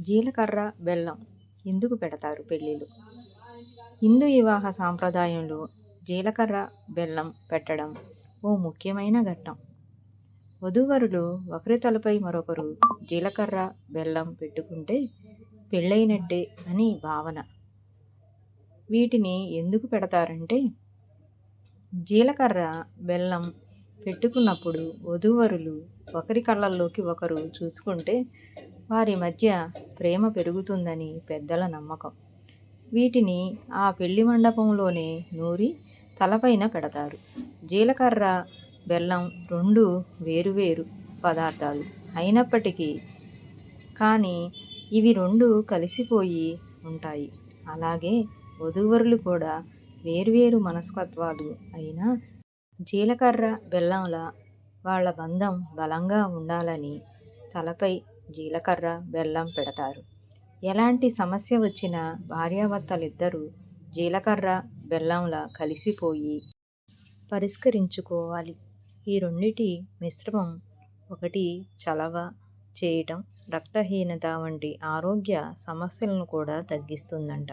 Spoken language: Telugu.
జీలకర్ర బెల్లం ఎందుకు పెడతారు పెళ్ళిళ్ళు? హిందూ వివాహ సాంప్రదాయంలో జీలకర్ర బెల్లం పెట్టడం ఓ ముఖ్యమైన ఘట్టం. వధూవరులు ఒకరి తలపై మరొకరు జీలకర్ర బెల్లం పెట్టుకుంటే పెళ్ళైనట్టే అని భావన. వీటిని ఎందుకు పెడతారంటే జీలకర్ర బెల్లం పెట్టుకున్నప్పుడు వధూవరులు ఒకరి కళ్ళల్లోకి ఒకరు చూసుకుంటే వారి మధ్య ప్రేమ పెరుగుతుందని పెద్దల నమ్మకం. వీటిని ఆ పెళ్ళి మండపంలోనే నూరి తలపైన పెడతారు. జీలకర్ర బెల్లం రెండు వేరువేరు పదార్థాలు అయినప్పటికీ కానీ ఇవి రెండు కలిసిపోయి ఉంటాయి. అలాగే వధూవరులు కూడా వేర్వేరు మనస్తత్వాలు అయినా జీలకర్ర బెల్లంల వాళ్ళ బంధం బలంగా ఉండాలని తలపై జీలకర్ర బెల్లం పెడతారు. ఎలాంటి సమస్య వచ్చినా భార్యాభర్తలిద్దరూ జీలకర్ర బెల్లంలా కలిసిపోయి పరిష్కరించుకోవాలి. ఈ రెండిటి మిశ్రమం ఒకటి చలవ చేయటం రక్తహీనత వంటి ఆరోగ్య సమస్యలను కూడా తగ్గిస్తుందంట.